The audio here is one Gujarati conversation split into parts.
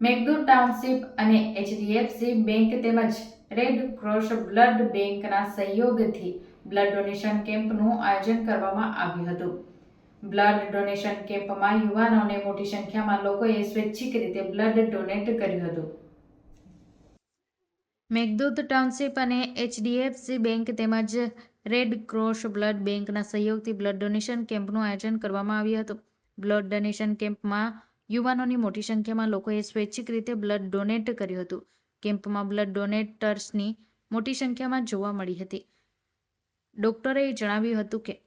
મેઘદૂત ટાઉનશીપ અને એચડીએફસી બેંક તેમજ રેડ ક્રોસ બ્લડ બેંકના સહયોગથી બ્લડ ડોનેશન કેમ્પનું આયોજન કરવામાં આવ્યું હતું. બ્લડ ડોનેશન કેમ્પમાં યુવાનોને મોટી સંખ્યામાં લોકોએ સ્વૈચ્છિક રીતે બ્લડ ડોનેટ કર્યું હતું. મેઘદૂત ટાઉનશીપ અને એચડીએફસી બેંક તેમજ રેડ ક્રોસ બ્લડ બેંકના સહયોગથી બ્લડ ડોનેશન કેમ્પનું આયોજન કરવામાં આવ્યું હતું. બ્લડ ડોનેશન કેમ્પમાં યુવાનોની મોટી સંખ્યામાં લોકોએ સ્વૈચ્છિક રીતે બ્લડ ડોનેટ કર્યું હતું. કેમ્પમાં બ્લડ ડોનેટર્સની મોટી સંખ્યામાં જોવા મળી હતી. ડોક્ટરે જણાવ્યું હતું કે,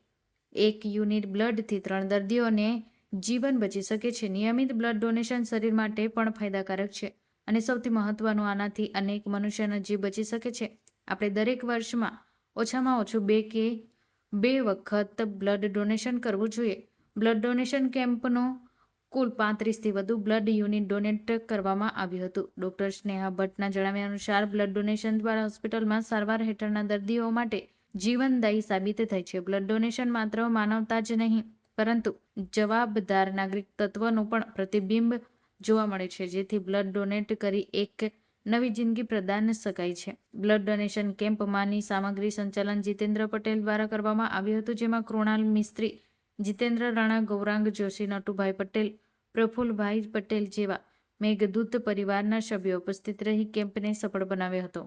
એક યુનિટ બ્લડથી ત્રણ દર્દીઓને જીવન બચી શકે છે. નિયમિત બ્લડ ડોનેશન શરીર માટે પણ ફાયદાકારક છે અને સૌથી મહત્વનું આનાથી અનેક મનુષ્યનો જીવ બચી શકે છે. આપણે દરેક વર્ષમાં ઓછામાં ઓછું બે કે બે વખત બ્લડ ડોનેશન કરવું જોઈએ. બ્લડ ડોનેશન કેમ્પનું કુલ પાંત્રીસથી વધુ બ્લડ યુનિટ ડોનેટ કરવામાં આવ્યું હતું. ડોક્ટર સ્નેહા ભટ્ટના જણાવ્યા અનુસાર બ્લડ ડોનેશન દ્વારા હોસ્પિટલમાં સારવાર હેઠળના દર્દીઓ માટે જીવનદાયી સાબિત થાય છે. બ્લડ ડોનેશન માત્ર માનવતા જ નહીં, પરંતુ જવાબદાર નાગરિક તત્વનું પણ પ્રતિબિંબ જોવા મળે છે, જેથી બ્લડ ડોનેટ કરી એક નવી જિંદગી પ્રદાન શકાય છે. બ્લડ ડોનેશન કેમ્પમાંની સામગ્રી સંચાલન જીતેન્દ્ર પટેલ દ્વારા કરવામાં આવ્યું હતું, જેમાં કૃણાલ મિસ્ત્રી જીતેન્દ્ર રાણા, ગૌરાંગ જોશી, નટુભાઈ પટેલ પ્રફુલભાઈ પટેલ જેવા મેઘદૂત પરિવારના સભ્યો ઉપસ્થિત રહી કેમ્પને સફળ બનાવ્યો હતો.